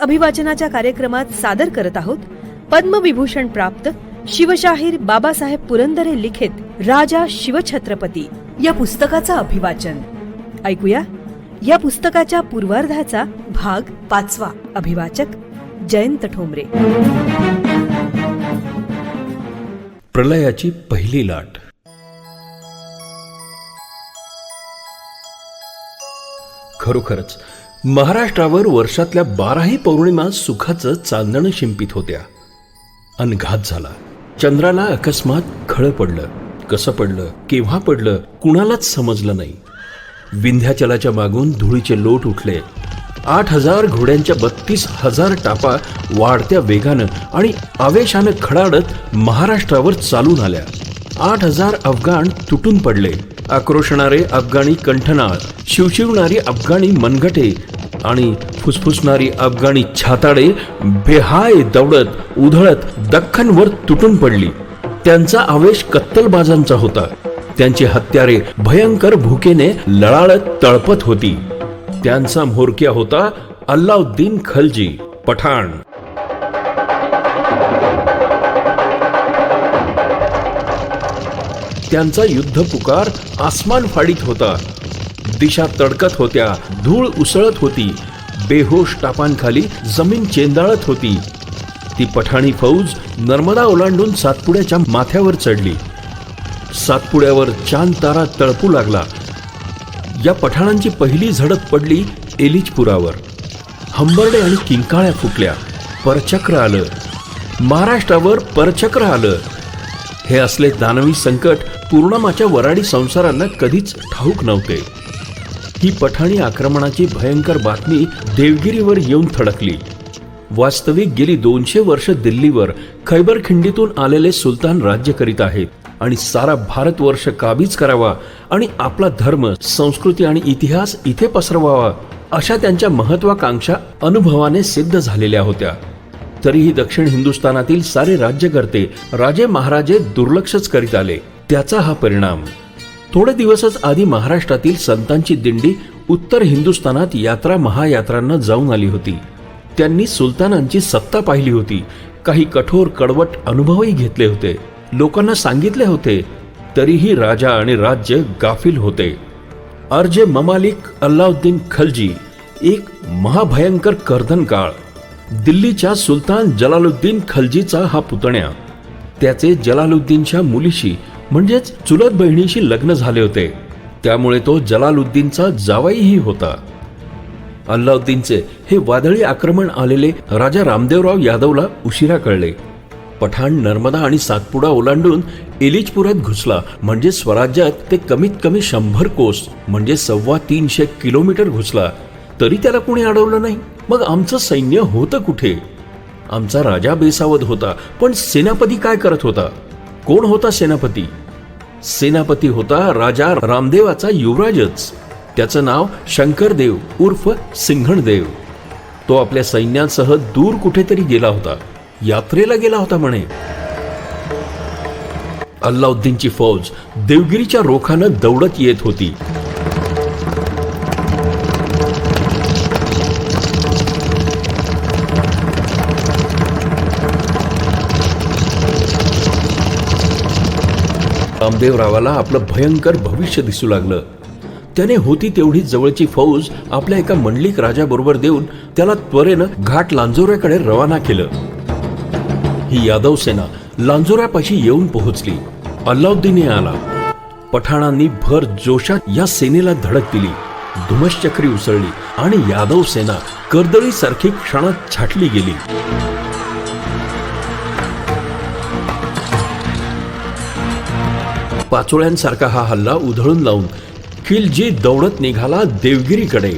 अभिवाचनाच्या कार्यक्रमात सादर करत आहोत. पद्मविभूषण प्राप्त शिवशाहीर बाबासाहेब पुरंदरे लिखित राजा शिवछत्रपती. या पुस्तकाचं अभिवाचन. ऐकूया. या पुस्तकाच्या पूर्वार्धाचा भाग पाचवा. अभिवाचक जयंत ठोंबरे. प्रलयाची पहिली लाट. खरोखरच महाराष्ट्रावर वर्षातल्या बाराही पौर्णिमा सुखाचं चांदणं शिंपित होत्या. अनघात झाला. चंद्राला अकस्मात खळं पडलं. कसं पडलं? केव्हा पडलं? कुणालाच समजलं नाही. विंध्याचलाच्या मागून धुळीचे लोट उठले. आठ हजार घोड्यांच्या बत्तीस हजार टापा वाढत्या वेगानं आणि आवेशानं खडाडत महाराष्ट्रावर चालून आल्या. आठ हजार अफगाण तुटून पडले. आक्रोशणारे अफगाणी कंठनाळ शिवशिवणारी अफगाणी मनगटे आणि फुसफुसणारी अफगाणी छाताडे बेहाय दौडत उधळत दख्खनवर तुटून पडली. त्यांचा आवेश कत्तलबाजांचा होता. त्यांची हत्यारे भयंकर भुकेने लळाळत तळपत होती. त्यांचा म्होरक्या होता अल्लाउद्दीन खलजी पठाण. त्यांचा युद्ध पुकार आसमान फाडीत होता. दिशा तडकत होत्या धूळ उसळत होती. बेहोश टापांखाली जमीन चेंदाळत होती. ती पठाणी फौज नर्मदा ओलांडून सातपुड्याच्या माथ्यावर चढली. सातपुड्यावर चांद तारा तळपू लागला. या पठाणांची पहिली झडप पडली एलिचपुरावर. हंबर्डे आणि किंकाळ्या फुटल्या. परचक्र आलं. महाराष्ट्रावर परचक्र आलं. हे असले दानवी संकट पूर्णमाच्या वराडी संसारांना कधीच ठाऊक नव्हते. ही पठाणी आक्रमणाची भयंकर बातमी देवगिरीवर येऊन थडकली. वास्तविक गेली दोनशे वर्ष दिल्लीवर खैबर खिंडीतून आलेले सुलतान राज्य करीत आहेत आणि सारा भारतवर्ष काबीज करावा आणि आपला धर्म संस्कृती आणि इतिहास इथे पसरवावा अशा त्यांच्या महत्वाकांक्षा अनुभवाने सिद्ध झालेल्या होत्या. तरीही दक्षिण हिंदुस्थानातील सारे राज्यकर्ते राजे महाराजे दुर्लक्षच करीत आले. त्याचा हा परिणाम. थोडे दिवसच आधी महाराष्ट्रातील संतांची दिंडी उत्तर हिंदुस्थानात यात्रा महायात्रांना जाऊन आली होती. त्यांनी सुलतानांची सत्ता पाहिली होती. काही कठोर कडवट अनुभवही घेतले होते. लोकांना सांगितले होते तरीही राजा आणि राज्य गाफील होते. अर्जे ममालिक अल्लाउद्दीन खलजी एक महाभयंकर कर्दन काळ दिल्लीच्या सुलतान जलालुद्दीन खलजीचा हा पुतण्या. त्याचे जलालुद्दीनच्या मुलीशी म्हणजेच चुलत बहिणीशी लग्न झाले होते. त्यामुळे तो जलालुद्दीनचा जावाईही होता. अल्लाउद्दीनचे हे वादळी आक्रमण आलेले राजा रामदेवराव यादवला उशिरा कळले. पठाण नर्मदा आणि सातपुडा ओलांडून इलिजपुरात घुसला. म्हणजे स्वराज्यात ते कमीत कमी शंभर कोस म्हणजे सव्वा तीनशे किलोमीटर घुसला. तरी त्याला कोणी अडवलं नाही? मग आमचं सैन्य होतं कुठे? आमचा राजा बेसावध होता पण सेनापती काय करत होता? कोण होता सेनापती? सेनापती होता राजा रामदेवाचा युवराजच. त्याचं नाव शंकरदेव उर्फ सिंघणदेव. तो आपल्या सैन्यासह दूर कुठेतरी गेला होता. यात्रेला गेला होता म्हणे. अल्लाउद्दीनची फौज देवगिरीच्या रोखानं दौडत येत होती. रामदेवरावाला आपलं भयंकर भविष्य दिसू लागलं. त्याने होती तेवढी जवळची फौज आपल्या एका मंडलिक राजाबरोबर देऊन त्याला त्वरेनं घाट लांजोऱ्याकडे रवाना केलं. ही यादव सेना लांजोऱ्यापाशी येऊन पोहोचली. अल्लाउद्दीन आला. पठाणांनी भर जोशात या सेनेला धडक दिली. धुमश्चक्री उसळली आणि यादव सेना कर्दळीसारखी क्षणात छाटली गेली. पाचोळ्यांसारखा हा हल्ला उधळून लावून खिलजी दौडत निघाला देवगिरीकडे.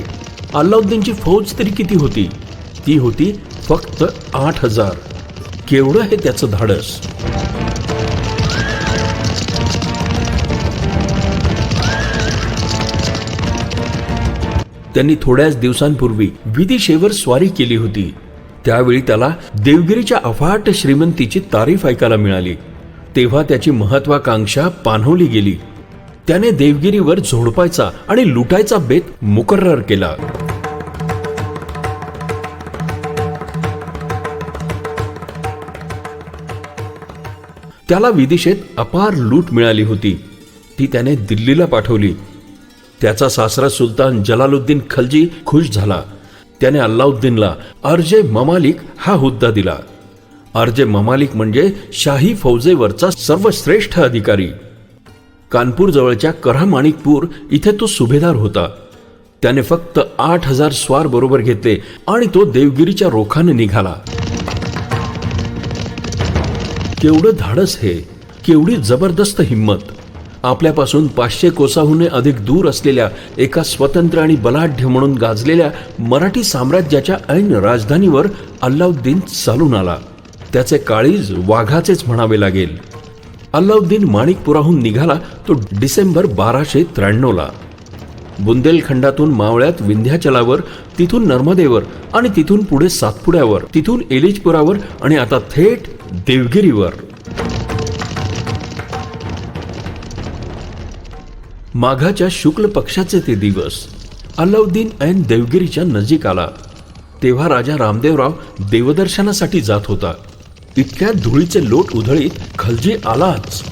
अल्लाउद्दीनची फौज तरी किती होती? ती होती फक्त आठ हजार. केवढं हे त्याचं धाडस? त्यांनी थोड्याच दिवसांपूर्वी विदिशेवर स्वारी केली होती. त्यावेळी त्याला देवगिरीच्या अफाट श्रीमंतीची तारीफ ऐकायला मिळाली. तेव्हा त्याची महत्वाकांक्षा पाणवली गेली. त्याने देवगिरीवर झोडपायचा आणि लुटायचा बेत मुकर्र केला. त्याला विदिशेत अपार लूट मिळाली होती. ती त्याने दिल्लीला पाठवली. त्याचा सासरा सुलतान जलालुद्दीन खलजी खुश झाला. त्याने अल्लाउद्दीनला अर्जे ममालिक हा हुद्दा दिला. आरजे ममालिक म्हणजे शाही फौजेवरचा सर्वश्रेष्ठ अधिकारी. कानपूर जवळच्या माणिकपूर इथे तो सुभेदार होता. त्याने फक्त आठ हजार स्वार बरोबर घेतले आणि तो देवगिरीच्या रोखाने निघाला. केवढं धाडस हे केवढी जबरदस्त हिंमत. आपल्यापासून पाचशे कोसाहून अधिक दूर असलेल्या एका स्वतंत्र आणि बलाढ्य म्हणून गाजलेल्या मराठी साम्राज्याच्या ऐन राजधानीवर अल्लाउद्दीन चालून आला. त्याचे काळीज वाघाचेच म्हणावे लागेल. अल्लाउद्दीन माणिकपुराहून निघाला तो डिसेंबर बाराशे त्र्याण्णवला. बुंदेलखंडातून मावळ्यात विंध्याचलावर तिथून नर्मदेवर आणि तिथून पुढे सातपुड्यावर तिथून एलिजपुरावर आणि आता थेट देवगिरीवर. माघाच्या शुक्ल पक्षाचे ते दिवस. अल्लाउद्दीन ऐन देवगिरीच्या नजीक आला तेव्हा राजा रामदेवराव देवदर्शनासाठी जात होता. इतक्या धुळीचे लोट उधळीत खलजी आलाच.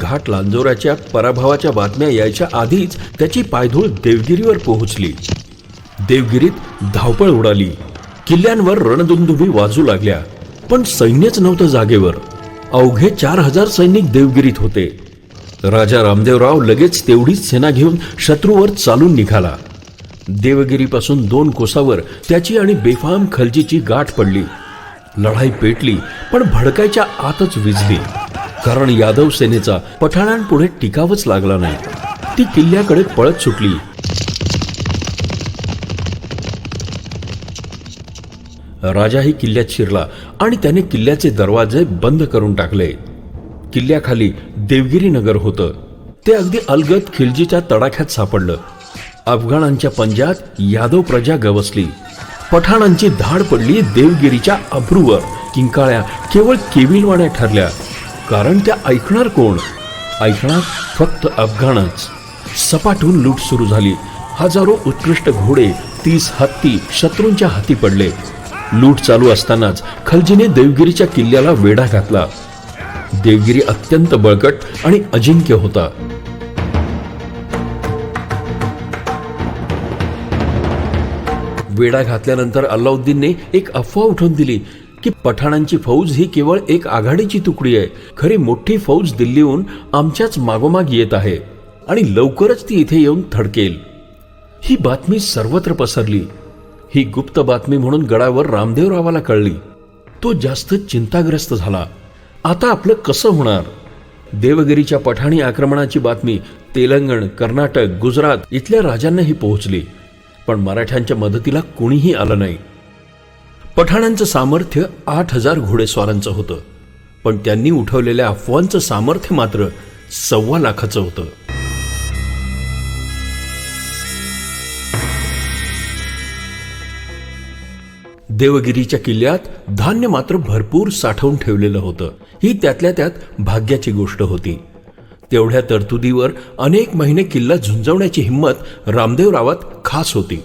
घाट लांजोराच्या पराभवाच्या बातम्या यायच्या आधीच त्याची पायधूळ देवगिरीवर पोहोचली. देवगिरीत धावपळ उडाली. किल्ल्यांवर रणदुंदुभी वाजू लागल्या. पण सैन्यच नव्हतं जागेवर. अवघे चार हजार सैनिक देवगिरीत होते. राजा रामदेवराव लगेच तेवढीच सेना घेऊन शत्रूवर चालून निघाला. देवगिरीपासून दोन कोसावर त्याची आणि बेफाम खलजीची गाठ पडली. लढाई पेटली पण भडकायच्या आतच विझली. कारण यादव सेनेचा पठाणांपुढे टिकावच लागला नाही. ती किल्ल्याकडे पळत सुटली. राजाही किल्ल्यात शिरला आणि त्याने किल्ल्याचे दरवाजे बंद करून टाकले. किल्ल्याखाली देवगिरी नगर होतं. ते अगदी अलगद खिलजीच्या तडाख्यात सापडलं. अफगाणांच्या पंजात यादव प्रजा गवसली. पठाणांची धाड पडली देवगिरीच्या अब्रूवर. किंकाळ्या केवळ केविलवाण्या ठरल्या. कारण त्या ऐकणार कोण? ऐकणार फक्त अफगाणच. सपाटून लूट सुरू झाली. हजारो उत्कृष्ट घोडे तीस हत्ती शत्रूंच्या हाती पडले. लूट चालू असतानाच खलजीने देवगिरीच्या किल्ल्याला वेढा घातला. देवगिरी अत्यंत बळकट आणि अजिंक्य होता. वेढा घातल्यानंतर अल्लाउद्दीनने एक अफवा उठवून दिली की पठाणांची फौज ही केवळ एक आघाडीची तुकडी आहे. खरी मोठी फौज दिल्लीहून आमच्याच मागोमाग येत आहे आणि लवकरच ती इथे येऊन थडकेल. ही बातमी सर्वत्र पसरली. ही गुप्त बातमी म्हणून गडावर रामदेवरावाला कळली. तो जास्त चिंताग्रस्त झाला. आता आपलं कसं होणार? देवगिरीच्या पठाणी आक्रमणाची बातमी तेलंगण कर्नाटक गुजरात इथल्या राजांनाही पोहोचली. पण मराठ्यांच्या मदतीला कोणीही आलं नाही. पठाणांचं सामर्थ्य आठ हजार घोडेस्वारांचं होतं पण त्यांनी उठवलेल्या अफवांचं सामर्थ्य मात्र सव्वा लाखाचं होतं. देवगिरीच्या किल्ल्यात धान्य मात्र भरपूर साठवून ठेवलेलं होतं. ही त्यातल्या त्यात भाग्याची गोष्ट होती. तेवढ्या तरतुदीवर अनेक महिने किल्ला झुंजवण्याची हिंमत रामदेवरावात खास होती.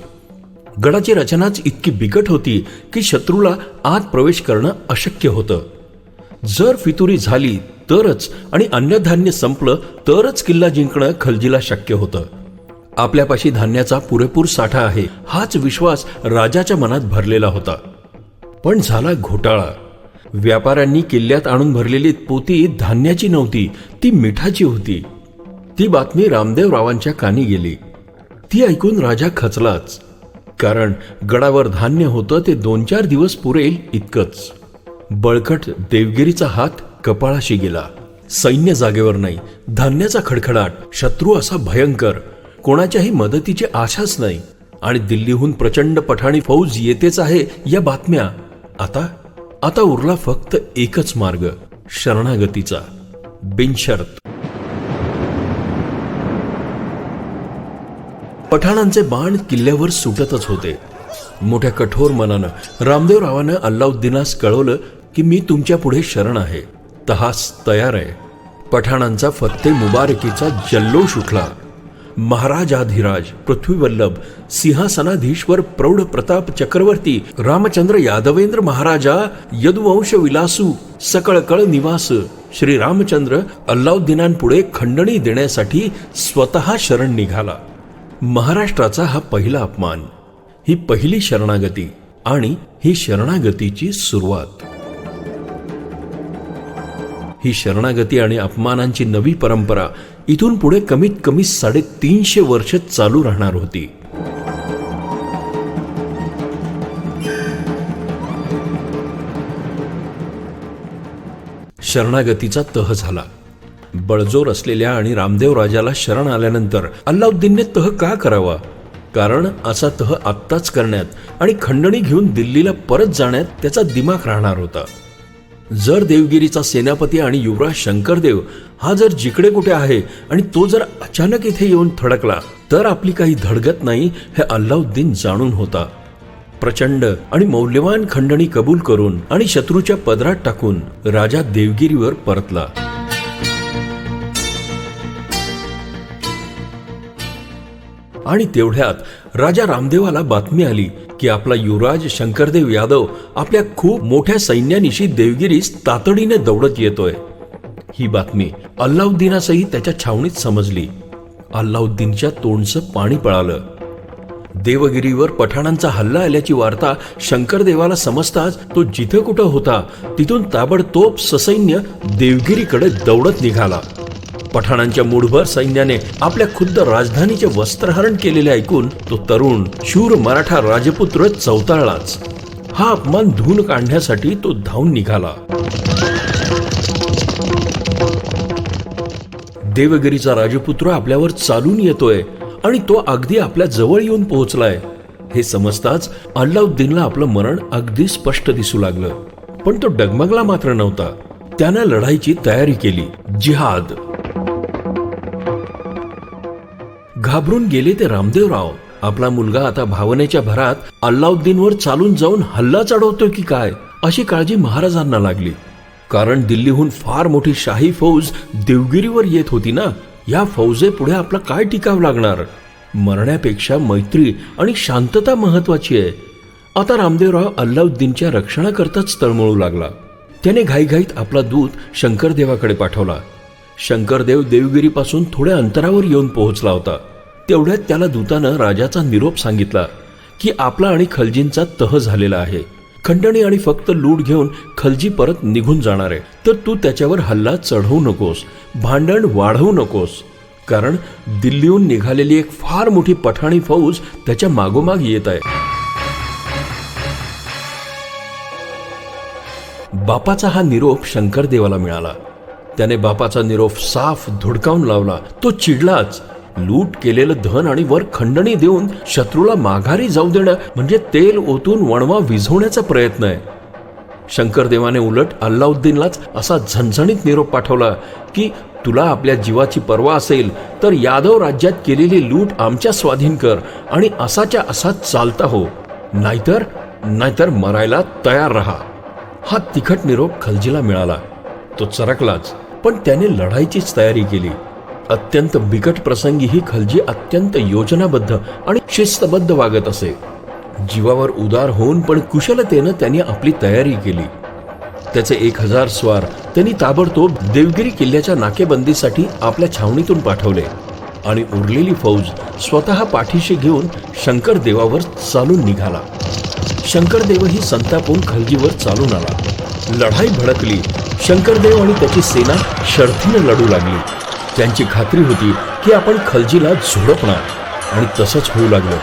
गडाची रचनाच इतकी बिकट होती की शत्रूला आत प्रवेश करणं अशक्य होतं. जर फितुरी झाली तरच आणि अन्नधान्य संपलं तरच किल्ला जिंकणं खलजीला शक्य होतं. आपल्यापाशी धान्याचा पुरेपूर साठा आहे हाच विश्वास राजाच्या मनात भरलेला होता. पण झाला घोटाळा. व्यापाऱ्यांनी किल्ल्यात आणून भरलेली पोती धान्याची नव्हती ती मिठाची होती. ती बातमी रामदेवरावांच्या कानी गेली. ती ऐकून राजा खचलाच. कारण गडावर धान्य होतं ते दोन चार दिवस पुरेल इतकंच. बळकट देवगिरीचा हात कपाळाशी गेला. सैन्य जागेवर नाही धान्याचा खडखडाट शत्रू असा भयंकर. कोणाच्याही मदतीची आशाच नाही. आणि दिल्लीहून प्रचंड पठाणी फौज येतेच आहे या बातम्या. आता आता उरला फक्त एकच मार्ग शरणागतीचा. बिनशर्त. पठाणांचे बाण किल्ल्यावर सुटतच होते. मोठ्या कठोर मनानं रामदेवरावानं अल्लाउद्दीनास कळवलं की मी तुमच्यापुढे शरण आहे. तहास तयार आहे. पठाणांचा फत्ते मुबारकीचा जल्लोष उठला. महाराजाधिराज पृथ्वीवल्लभ सिंहासनाधीश्वर प्रौढ प्रताप चक्रवर्ती रामचंद्र यादवेंद्र महाराजा यदुवंश विलासू सकळकळ निवास श्री रामचंद्र अल्लाउद्दीनांपुढे खंडणी देण्यासाठी स्वतः शरण निघाला. महाराष्ट्राचा हा पहिला अपमान ही पहिली शरणागती आणि ही शरणागतीची सुरुवात. ही शरणागती आणि अपमानांची नवी परंपरा इथून पुढे कमीत कमी साडेतीनशे वर्ष चालू राहणार होती. शरणागतीचा तह झाला. बळजोर असलेल्या आणि रामदेव राजाला शरण आल्यानंतर अल्लाउद्दीनने तह का करावा? कारण असा तह आत्ताच करण्यात आणि खंडणी घेऊन दिल्लीला परत जाण्यात त्याचा दिमाग राहणार होता. जर देवगिरीचा सेनापती आणि युवराज शंकरदेव हा जर जिकडे कुठे आहे आणि तो जर अचानक इथे येऊन थडकला तर आपली काही धडगत नाही हे अल्लाउद्दीन जाणून होता. प्रचंड आणि मौल्यवान खंडणी कबूल करून आणि शत्रूच्या पदरात टाकून राजा देवगिरीवर परतला. आणि तेवढ्यात राजा रामदेवाला बातमी आली की आपला युवराज शंकरदेव यादव आपल्या खूप मोठ्या सैन्यानिशी देवगिरीस तातडीने दौडत येतोय. ही बातमी अल्लाउद्दीनासही त्याच्या छावणीत समजली. अल्लाउद्दीनच्या तोंडचं पाणी पळालं. देवगिरीवर पठाणांचा हल्ला आल्याची वार्ता शंकरदेवाला समजताच तो जिथं कुठं होता तिथून ताबडतोब ससैन्य देवगिरीकडे दौडत निघाला. पठाणांच्या मूढभर सैन्याने आपल्या खुद्द राजधानीचे वस्त्रहरण केलेले ऐकून तो तरुण शूर मराठा राजपुत्र चौताळलाच. हा अपमान धुवून काढण्यासाठी तो धावून निघाला. देवगिरीचा राजपुत्र आपल्यावर चालून येतोय आणि तो अगदी आपल्या जवळ येऊन पोहोचलाय. हे समजताच अल्लाउद्दीनला आपलं मरण अगदी स्पष्ट दिसू लागलं. पण तो डगमगला मात्र नव्हता. त्यानं लढाईची तयारी केली. जिहाद. घाबरून गेले ते रामदेवराव. आपला मुलगा आता भावनेच्या भरात अल्लाउद्दीनवर चालून जाऊन हल्ला चढवतोय की काय अशी काळजी महाराजांना लागली. कारण दिल्लीहून फार मोठी शाही फौज देवगिरीवर येत होती ना या फौजे पुढे आपला काय टिकाव लागणार? मरण्यापेक्षा मैत्री आणि शांतता महत्वाची आहे. आता रामदेवराव अल्लाउद्दीनच्या रक्षणाकरताच तळमळू लागला. त्याने घाईघाईत आपला दूत शंकरदेवाकडे पाठवला. शंकरदेव देवगिरीपासून थोड्या अंतरावर येऊन पोहोचला होता. तेवढ्यात त्याला दूतानं राजाचा निरोप सांगितला की आपला आणि खलजींचा तह झालेला आहे. खंडणी आणि फक्त लूट घेऊन खलजी परत निघून जाणार आहे. तर तू त्याच्यावर हल्ला चढवू नकोस भांडण वाढवू नकोस. कारण दिल्लीहून निघालेली एक फार मोठी पठाणी फौज त्याच्या मागोमाग येत आहे. बापाचा हा निरोप शंकरदेवाला मिळाला. त्याने बापाचा निरोप साफ धुडकावून लावला. तो चिडलाच. लूट केलेलं धन आणि वर खंडणी देऊन शत्रूला माघारी जाऊ देणं म्हणजे तेल ओतून वणवा विझवण्याचा प्रयत्न आहे. शंकरदेवाने उलट अल्लाउद्दीनलाच असा झणझणीत निरोप पाठवला की तुला आपल्या जीवाची पर्वा असेल तर यादव राज्यात केलेली लूट आमच्या स्वाधीन कर आणि असाच्या असा चालता हो. नाहीतर नाहीतर मरायला तयार राहा. हा तिखट निरोप खलजीला मिळाला. तो चरकलाच पण त्याने लढाईचीच तयारी केली. अत्यंत बिकट प्रसंगीही खलजी अत्यंत योजनाबद्ध आणि शिस्तबद्ध वागत असे. जीवावर उदार होऊन पण कुशलतेनं त्यांनी आपली तयारी केली. त्याचे एक हजार स्वार त्यांनी ताबडतोब देवगिरी किल्ल्याच्या नाकेबंदीसाठी आपल्या छावणीतून पाठवले आणि उरलेली फौज स्वतः पाठीशी घेऊन शंकर देवावर चालून निघाला. शंकरदेवही संतापून खलजीवर चालून आला. लढाई भडकली. शंकरदेव आणि त्याची सेना शर्थीनं लढू लागली. त्यांची खात्री होती की आपण खलजीला झोडपणार. आणि तसंच होऊ लागलं.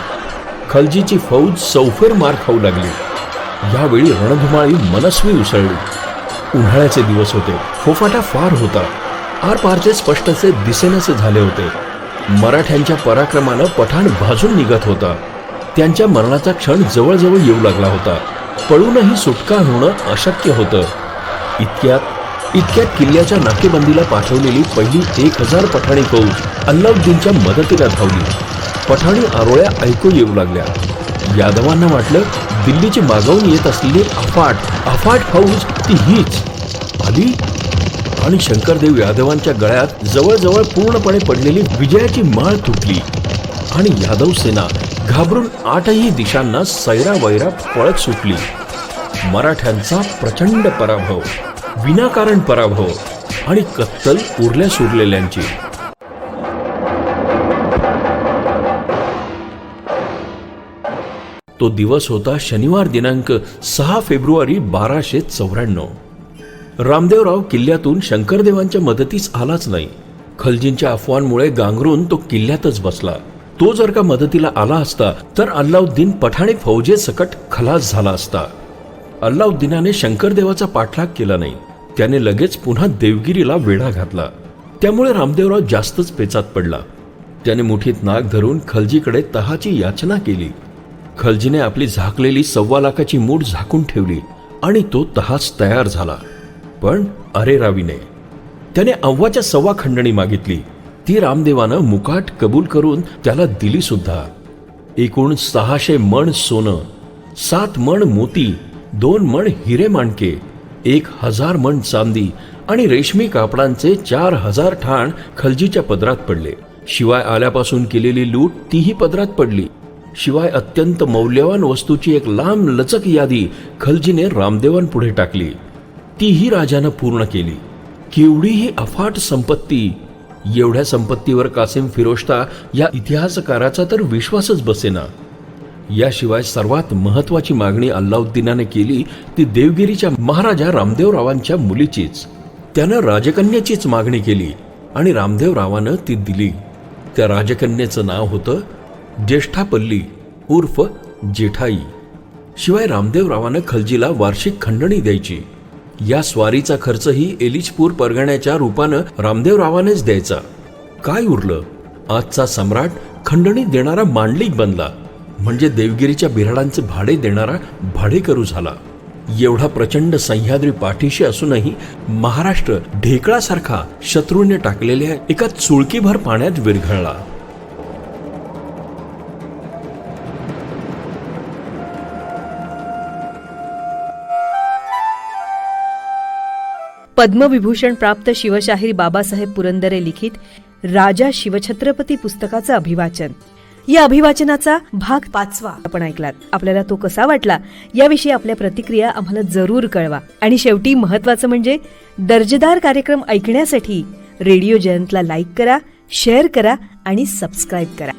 खलजीची फौज चौफेर मार खाऊ लागली. यावेळी रणधुमाळी मनस्वी उसळली. उन्हाळ्याचे दिवस होते. फोफाटा फार होता. आरपारचे स्पष्टचे दिसेनासे झाले होते. मराठ्यांच्या पराक्रमानं पठाण भाजून निघत होता. त्यांच्या मरणाचा क्षण जवळजवळ येऊ लागला होता. पळूनही सुटका होणं अशक्य होतं. इतक्यात इतक्यात किल्ल्याच्या नाकेबंदीला पाठवलेली पहिली एक हजार पठाणी फौज अल्लाउद्दीनच्या मदतीला धावली. पठाणी आरोळ्या ऐकू येऊ लागल्या. यादवांना वाटलं दिल्लीची मागवून येत असलेली अफाट अफाट फौज ती हीच. आली आणि शंकरदेव यादवांच्या गळ्यात जवळजवळ पूर्णपणे पडलेली विजयाची माळ तुटली. आणि यादव सेना घाबरून आठही दिशांना सैरा वैरा पळत सुटली. मराठ्यांचा प्रचंड पराभव. विनाकारण पराभव आणि कत्तल उरल्या सुरलेल्यांची. तो दिवस होता शनिवार दिनांक सहा फेब्रुवारी बाराशे चौऱ्याण्णव. रामदेवराव किल्ल्यातून शंकरदेवांच्या मदतीस आलाच नाही. खलजींच्या अफवांमुळे गांगरून तो किल्ल्यातच बसला. तो जर का मदतीला आला असता तर अल्लाउद्दीन पठाणी फौजे सकट खलास झाला असता. अल्लाउद्दीनाने शंकरदेवाचा पाठलाग केला नाही. त्याने लगेच पुन्हा देवगिरीला वेढा घातला. त्यामुळे रामदेवराव जास्तच पेचात पडला. त्याने मुठीत नाक धरून खलजीकडे तहाची याचना केली. खलजीने आपली झाकलेली सव्वा लाखाची मूठ झाकून ठेवली आणि तो तहाच तयार झाला. पण अरे रावीने त्याने अव्वाच्या सव्वा खंडणी मागितली. ती रामदेवानं मुकाट कबूल करून त्याला दिली सुद्धा. एकूण सहाशे मण सोनं सात मण मोती दोन मण हिरे माणके एक हजार मण चांदी आणि रेशमी कापडांचे चार हजार ठाण खलजीच्या पदरात पडले. शिवाय आल्यापासून केलेली लूट तीही पदरात पडली. शिवाय अत्यंत मौल्यवान वस्तूची एक लांब लचक यादी खलजीने रामदेवांपुढे टाकली. तीही राजानं पूर्ण केली. केवढीही अफाट संपत्ती एवढ्या संपत्तीवर कासिम फिरोजता या इतिहासकाराचा तर विश्वासच बसेना. याशिवाय सर्वात महत्वाची मागणी अल्लाउद्दीनाने केली ती देवगिरीच्या महाराजा रामदेवरावांच्या मुलीचीच. त्यानं राजकन्याचीच मागणी केली आणि रामदेवरावानं ती दिली. त्या राजकन्याचं नाव होतं ज्येष्ठापल्ली उर्फ जेठाई. शिवाय रामदेवरावानं खलजीला वार्षिक खंडणी द्यायची. या स्वारीचा खर्चही एलिचपूर परगण्याच्या रूपानं रामदेवरावानेच द्यायचा. काय उरलं? आजचा सम्राट खंडणी देणारा मांडलिक बनला. म्हणजे देवगिरीच्या बिराडांचे भाडे देणारा भाडेकरू झाला. एवढा प्रचंड सह्याद्री पाठीशी असूनही महाराष्ट्र ढेकळासारखा शत्रूने टाकलेल्या एका चुळकीभर पाण्यात विरघळला. पद्मविभूषण प्राप्त शिवशाहीर बाबासाहेब पुरंदरे लिखित राजा शिवछत्रपती पुस्तकाचं अभिवाचन. या अभिवाचनाचा भाग पाचवा. आपण ऐकलात. आपल्याला तो कसा वाटला? याविषयी आपल्या प्रतिक्रिया आम्हाला जरूर कळवा. आणि शेवटी महत्वाचं म्हणजे दर्जेदार कार्यक्रम ऐकण्यासाठी रेडिओ जयंतला लाईक करा शेअर करा आणि सबस्क्राईब करा.